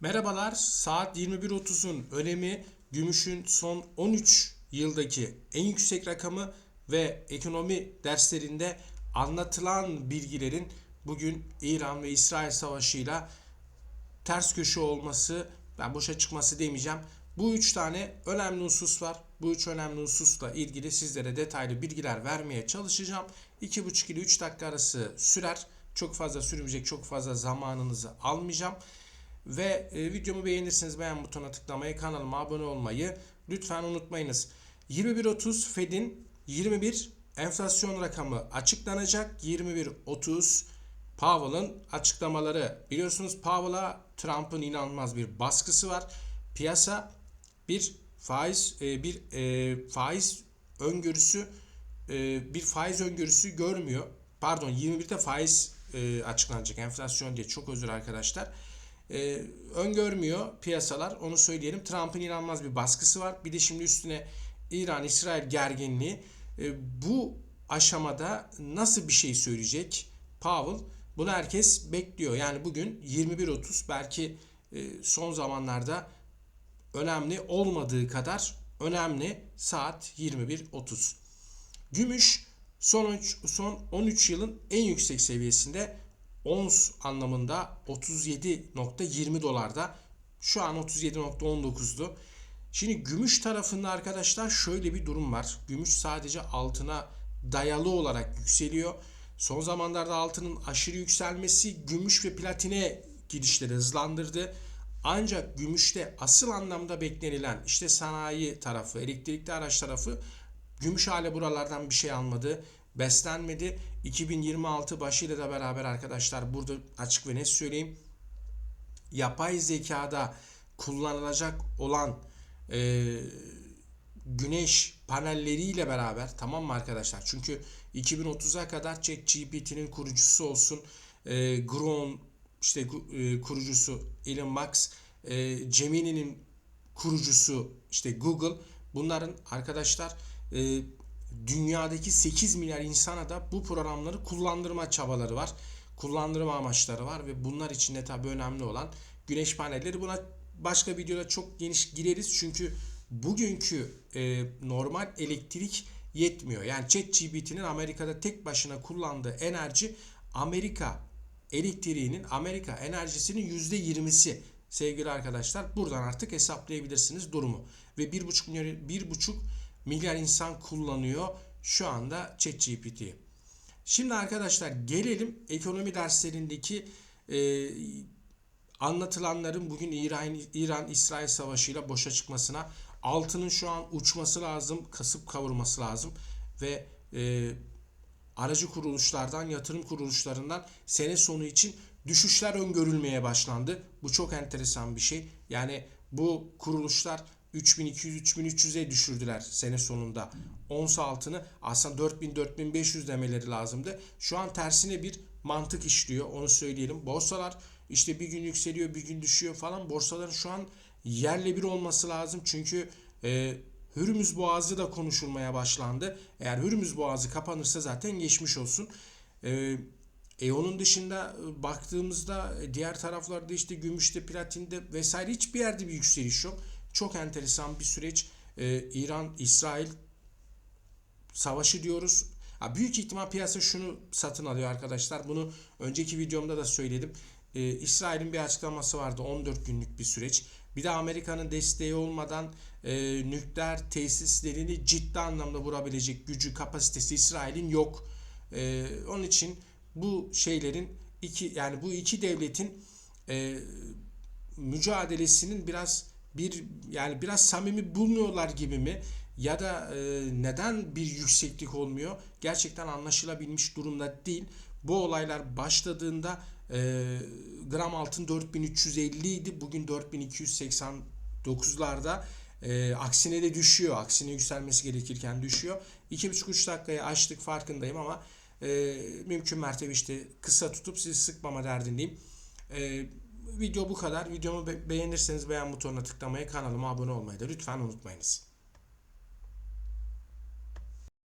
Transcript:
Merhabalar. Saat 21.30'un önemi gümüşün son 13 yıldaki en yüksek rakamı ve ekonomi derslerinde anlatılan bilgilerin bugün İran ve İsrail savaşıyla ters köşe olması, ben boşa çıkması demeyeceğim. Bu üç tane önemli husus var. Bu üç önemli hususla ilgili sizlere detaylı bilgiler vermeye çalışacağım. 2,5 ile 3 dakika arası sürer. Çok fazla sürmeyecek, çok fazla zamanınızı almayacağım. Ve e, videomu beğenirseniz beğen butonuna tıklamayı, kanalıma abone olmayı lütfen unutmayınız. 21.30 Fed'in 21 enflasyon rakamı açıklanacak. 21.30 Powell'ın açıklamaları. Biliyorsunuz Powell'a Trump'ın inanılmaz bir baskısı var. Piyasa bir faiz e, bir e, faiz öngörüsü e, bir faiz öngörüsü görmüyor. Pardon 21'de faiz e, açıklanacak enflasyon diye çok özür arkadaşlar. E, öngörmüyor piyasalar onu söyleyelim. Trump'ın inanılmaz bir baskısı var. Bir de şimdi üstüne İran-İsrail gerginliği. E, bu aşamada nasıl bir şey söyleyecek Powell? Bunu herkes bekliyor. Yani bugün 21.30 belki e, son zamanlarda önemli olmadığı kadar önemli saat 21.30. Gümüş son 13, son 13 yılın en yüksek seviyesinde ons anlamında 37.20 dolarda. Şu an 37.19'du. Şimdi gümüş tarafında arkadaşlar şöyle bir durum var. Gümüş sadece altına dayalı olarak yükseliyor. Son zamanlarda altının aşırı yükselmesi gümüş ve platine gidişleri hızlandırdı. Ancak gümüşte asıl anlamda beklenilen işte sanayi tarafı, elektrikli araç tarafı gümüş hale buralardan bir şey almadı, beslenmedi. 2026 başıyla da beraber arkadaşlar burada açık ve net söyleyeyim. Yapay zekada kullanılacak olan e, güneş panelleriyle beraber tamam mı arkadaşlar? Çünkü 2030'a kadar ChatGPT'nin kurucusu olsun, e, Gron işte e, kurucusu Elon Musk, e, Gemini'nin kurucusu işte Google. Bunların arkadaşlar e, dünyadaki 8 milyar insana da bu programları kullandırma çabaları var. Kullandırma amaçları var ve bunlar için de tabii önemli olan güneş panelleri. Buna başka videoda çok geniş gireriz çünkü bugünkü e, normal elektrik yetmiyor. Yani ChatGPT'nin Amerika'da tek başına kullandığı enerji Amerika elektriğinin Amerika enerjisinin %20'si sevgili arkadaşlar. Buradan artık hesaplayabilirsiniz durumu. Ve 1,5 milyar, 1,5 milyar insan kullanıyor şu anda ChatGPT'yi. Şimdi arkadaşlar gelelim ekonomi derslerindeki e, anlatılanların bugün İran İran İsrail savaşıyla boşa çıkmasına altının şu an uçması lazım, kasıp kavurması lazım ve e, aracı kuruluşlardan, yatırım kuruluşlarından sene sonu için düşüşler öngörülmeye başlandı. Bu çok enteresan bir şey. Yani bu kuruluşlar 3200-3300'e düşürdüler sene sonunda. Ons altını aslında 4000-4500 demeleri lazımdı. Şu an tersine bir mantık işliyor onu söyleyelim. Borsalar işte bir gün yükseliyor bir gün düşüyor falan. Borsaların şu an yerle bir olması lazım. Çünkü e, Hürmüz Boğazı da konuşulmaya başlandı. Eğer Hürmüz Boğazı kapanırsa zaten geçmiş olsun. E, e onun dışında e, baktığımızda e, diğer taraflarda işte gümüşte, platinde vesaire hiçbir yerde bir yükseliş yok. Çok enteresan bir süreç. E, İran, İsrail savaşı diyoruz. Ha, büyük ihtimal piyasa şunu satın alıyor arkadaşlar. Bunu önceki videomda da söyledim. E, İsrail'in bir açıklaması vardı 14 günlük bir süreç. Bir de Amerika'nın desteği olmadan e, nükleer tesislerini ciddi anlamda vurabilecek gücü, kapasitesi İsrail'in yok. E, onun için bu şeylerin iki yani bu iki devletin e, mücadelesinin biraz bir yani biraz samimi bulmuyorlar gibi mi ya da e, neden bir yükseklik olmuyor gerçekten anlaşılabilmiş durumda değil. Bu olaylar başladığında e, gram altın 4350 idi. Bugün 4289'larda. E, aksine de düşüyor. Aksine yükselmesi gerekirken düşüyor. 2,5-3 dakikayı açtık farkındayım ama e, mümkün mertebe işte kısa tutup sizi sıkmama derdindeyim. E, video bu kadar. Videomu be- beğenirseniz beğen butonuna tıklamayı, kanalıma abone olmayı da lütfen unutmayınız.